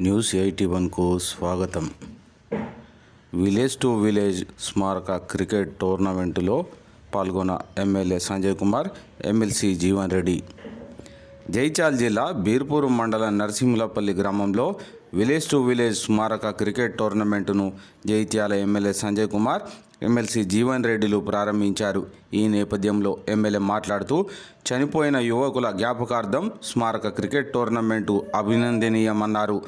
News eighty వన్కు స్వాగతం. Village to village స్మారక క్రికెట్ టోర్నమెంటులో పాల్గొన్న ఎమ్మెల్యే సంజయ్ కుమార్ ఎమ్మెల్సీ జీవన్ రెడ్డి. జైచాల్ జిల్లా బీర్పూర్ మండలం నరసింహులపల్లి గ్రామంలో విలేజ్ టు విలేజ్ స్మారక క్రికెట్ టోర్నమెంటును జైత్యాల ఎమ్మెల్యే సంజయ్ కుమార్ ఎమ్మెల్సీ జీవన్ రెడ్డిలు ప్రారంభించారు. ఈ నేపథ్యంలో ఎమ్మెల్యే మాట్లాడుతూ చనిపోయిన యువకుల జ్ఞాపకార్థం స్మారక క్రికెట్ టోర్నమెంటు అభినందనీయమన్నారు.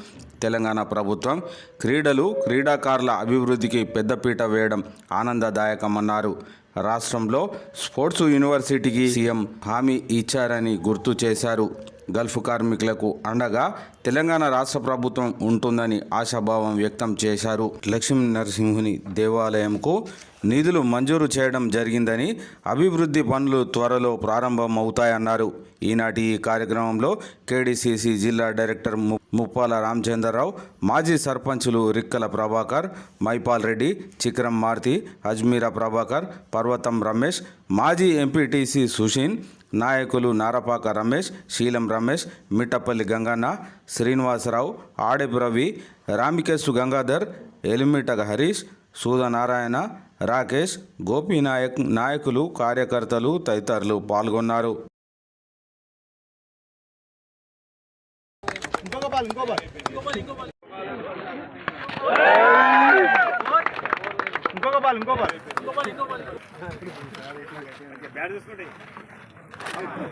తెలంగాణ ప్రభుత్వం క్రీడలు క్రీడాకారుల అభివృద్ధికి పెద్దపీట వేయడం ఆనందదాయకమన్నారు. రాష్ట్రంలో స్పోర్ట్స్ యూనివర్సిటీకి సీఎం హామీ ఇచ్చారని గుర్తు చేశారు. గల్ఫ్ కార్మికులకు అండగా తెలంగాణ రాష్ట్ర ప్రభుత్వం ఉంటుందని ఆశాభావం వ్యక్తం చేశారు. లక్ష్మీ నరసింహుని దేవాలయంకు నిధులు మంజూరు చేయడం జరిగిందని అభివృద్ధి పనులు త్వరలో ప్రారంభమవుతాయన్నారు. ఈనాటి ఈ కార్యక్రమంలో కేడీసీసీ జిల్లా డైరెక్టర్ ము- ముప్పాల రామచంద్రరావు మాజీ సర్పంచులు రిక్కల ప్రభాకర్ మైపాల్ రెడ్డి చిక్రం మారుతి అజ్మీరా ప్రభాకర్ పర్వతం రమేష్ మాజీ ఎంపీటీసీ సుషీన్ నాయకులు నారపాక రమేష్ శీలం రమేష్ మిట్టపల్లి గంగన్న శ్రీనివాసరావు ఆడెపు రవి రామికేశు గంగాధర్ ఎలిమిట హరీష్ సూదనారాయణ రాకేష్ గోపీనాయక్ నాయకులు కార్యకర్తలు తదితరులు పాల్గొన్నారు. ఇంకొక బాల్ ఇంకో బాల్ ఇంకొక బాల్ ఇంకో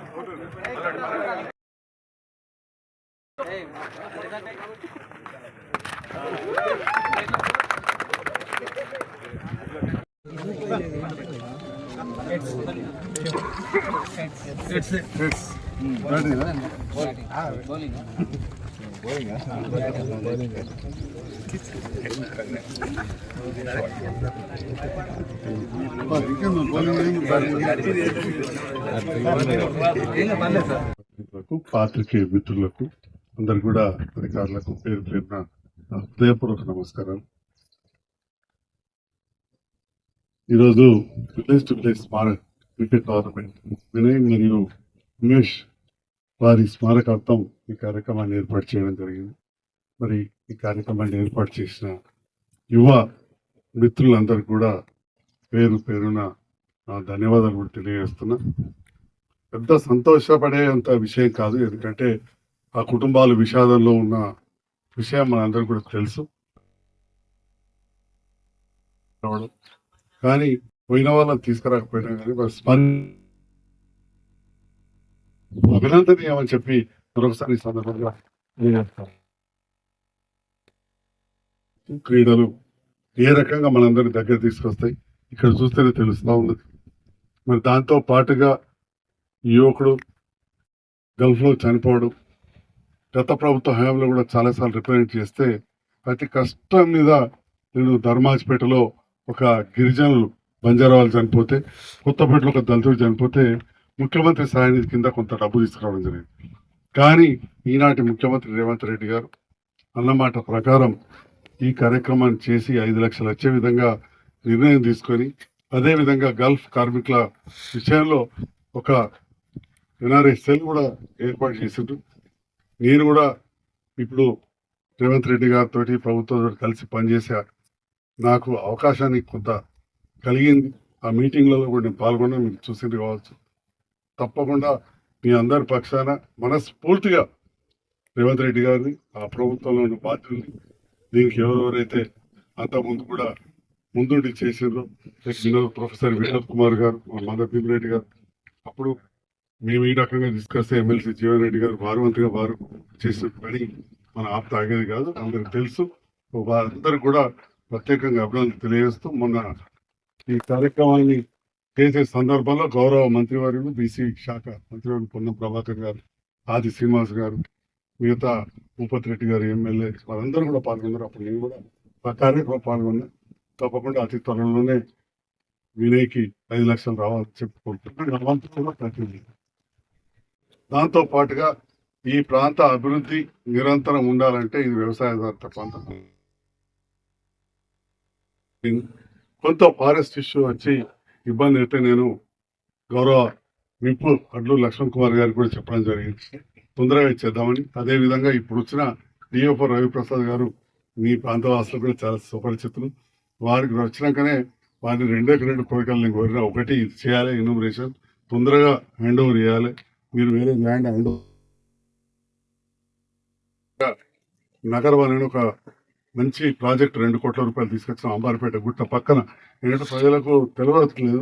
బాల్ బ్యాట్ చూసుకోండి మిత్రులకు పాత్రికేయ మిత్రులకు అందరు కూడా అధికారులకు పేరు పేరున హృదయపూర్వక నమస్కారం ఈరోజు విలేజ్ టు విలేజ్ స్మారక్ క్రికెట్ టోర్నమెంట్ వినయ్ మరియు ఉమేష్ వారి స్మారకార్థం ఈ కార్యక్రమాన్ని ఏర్పాటు చేయడం జరిగింది. మరి ఈ కార్యక్రమాన్ని ఏర్పాటు చేసిన యువ మిత్రులందరూ కూడా పేరు పేరున ధన్యవాదాలు కూడా తెలియజేస్తున్నా. పెద్ద సంతోషపడే అంత విషయం కాదు. ఎందుకంటే ఆ కుటుంబాలు విషాదంలో ఉన్న విషయం మనందరికీ కూడా తెలుసు. రావడం. కానీ పోయిన వాళ్ళని తీసుకురాకపోయినా కానీ మరి స్మరణ అభినందనీయమని చెప్పి మరొకసారి ఈ సందర్భంగా క్రీడలు ఏ రకంగా మనందరి దగ్గర తీసుకొస్తాయి ఇక్కడ చూస్తేనే తెలుస్తూ ఉన్నది మరి దాంతో పాటుగా యువకుడు గల్ఫ్లో చనిపోవడం గత ప్రభుత్వ హయాంలో కూడా చాలాసార్లు రిప్రజెంట్ చేస్తే అతి కష్టం మీద నేను ధర్మాజ్పేటలో ఒక గిరిజనులు బంజారా వాళ్ళు చనిపోతే కొత్తపేటలో ఒక దళితుడు చనిపోతే ముఖ్యమంత్రి సాయనిధి కింద కొంత డబ్బు తీసుకురావడం జరిగింది. కానీ ఈనాటి ముఖ్యమంత్రి రేవంత్ రెడ్డి గారు అన్నమాట ప్రకారం ఈ కార్యక్రమాన్ని చేసి ఐదు లక్షలు వచ్చే విధంగా నిర్ణయం తీసుకొని అదేవిధంగా గల్ఫ్ కార్మికుల విషయంలో ఒక ఎన్ఆర్ఐ సెల్ కూడా ఏర్పాటు చేసిండ్రు. నేను కూడా ఇప్పుడు రేవంత్ రెడ్డి గారితో ప్రభుత్వంతో కలిసి పనిచేసా నాకు అవకాశాన్ని కొంత కలిగింది. ఆ మీటింగ్లలో కూడా నేను పాల్గొన్నా మీరు చూసింది కావచ్చు. తప్పకుండా మీ అందరి పక్షాన మనస్ఫూర్తిగా రేవంత్ రెడ్డి గారిని ఆ ప్రభుత్వంలో ఉన్న బాధ్యుల్ని దీనికి ఎవరెవరైతే అంత ముందు కూడా ముందుండి చేసిండ్రో వినోద్ ప్రొఫెసర్ వినోద్ కుమార్ గారు మదర్ భీమిరెడ్డి గారు అప్పుడు మేము ఈ రకంగా డిస్కస్ ఎమ్మెల్సీ జీవన్ రెడ్డి గారు వారవంతుగా వారు చేసిన పని మన ఆప్ తాగేది కాదు అందరికి తెలుసు. వారందరూ కూడా ప్రత్యేకంగా అభినందనలు తెలియజేస్తూ మొన్న ఈ కార్యక్రమాన్ని చేసే సందర్భంలో గౌరవ మంత్రివర్యులు బీసీ శాఖ మంత్రివర్యులు పొన్నం ప్రభాకర్ గారు ఆది శ్రీనివాస్ గారు మిగతా భూపతి రెడ్డి గారు ఎమ్మెల్యే వారందరూ కూడా పాల్గొన్నారు. అప్పుడు నేను కూడా ఆ కార్యక్రమం పాల్గొన్నా. తప్పకుండా అతి త్వరలోనే వినయ్కి ఐదు లక్షలు రావాలని చెప్పుకుంటున్నాను. కూడా దాంతో పాటుగా ఈ ప్రాంత అభివృద్ధి నిరంతరం ఉండాలంటే ఇది వ్యవసాయాధారిత ప్రాంతం. కొంత ఫారెస్ట్ ఇష్యూ వచ్చి ఇబ్బంది అయితే నేను గౌరవ విప్పు అడ్లు లక్ష్మణ్ కుమార్ గారికి కూడా చెప్పడం జరిగింది. తొందరగా ఇచ్చేద్దామని. అదే విధంగా ఇప్పుడు వచ్చిన డిఎఫ్ఓ రవిప్రసాద్ గారు మీ ప్రాంతవాసులు కూడా చాలా సుపరిచితులు. వారికి వచ్చినాకనే వారిని రెండేకి రెండు కోరికలు నేను కోరిన ఒకటి ఇది చేయాలి ఇన్యూమరేషన్ తొందరగా హ్యాండ్ ఓవర్ చేయాలి. మీరు వేరే ల్యాండ్ హ్యాండ్ ఓవర్ నగరం ఒక మంచి ప్రాజెక్ట్ రెండు కోట్ల రూపాయలు తీసుకొచ్చిన అంబారిపేట గుట్ట పక్కన. ఏంటంటే ప్రజలకు తెలియట్లేదు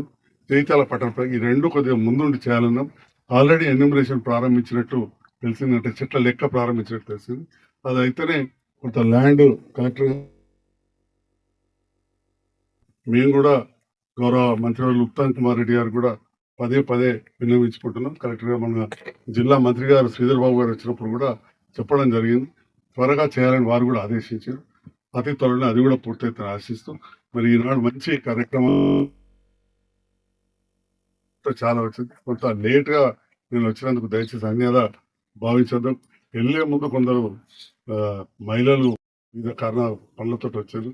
జైతాల పట్టణ ఈ రెండు కొద్దిగా ముందుండి చేయాలన్నాం. ఆల్రెడీ ఎన్యూమరేషన్ ప్రారంభించినట్టు తెలిసిందంటే చెట్ల లెక్క ప్రారంభించినట్టు తెలిసింది. అది అయితేనే కొంత ల్యాండ్ కలెక్టర్ మేము కూడా గౌరవ మంత్రి ఉత్తమ్ కుమార్ రెడ్డి గారు కూడా పదే పదే వినియోగించుకుంటున్నాం. కలెక్టర్గా మన జిల్లా మంత్రి గారు శ్రీధర్ బాబు గారు వచ్చినప్పుడు కూడా చెప్పడం జరిగింది. త్వరగా చేయాలని వారు కూడా ఆదేశించారు. అతి త్వరలో అది కూడా పూర్తయితే ఆశిస్తూ మరి ఈనాడు మంచి కార్యక్రమం చాలా వచ్చింది. కొంత లేట్గా నేను వచ్చినందుకు దయచేసి అన్యత భావించద్దాం. వెళ్ళే ముందు కొందరు మహిళలు వివిధ కారణ పనులతో వచ్చారు.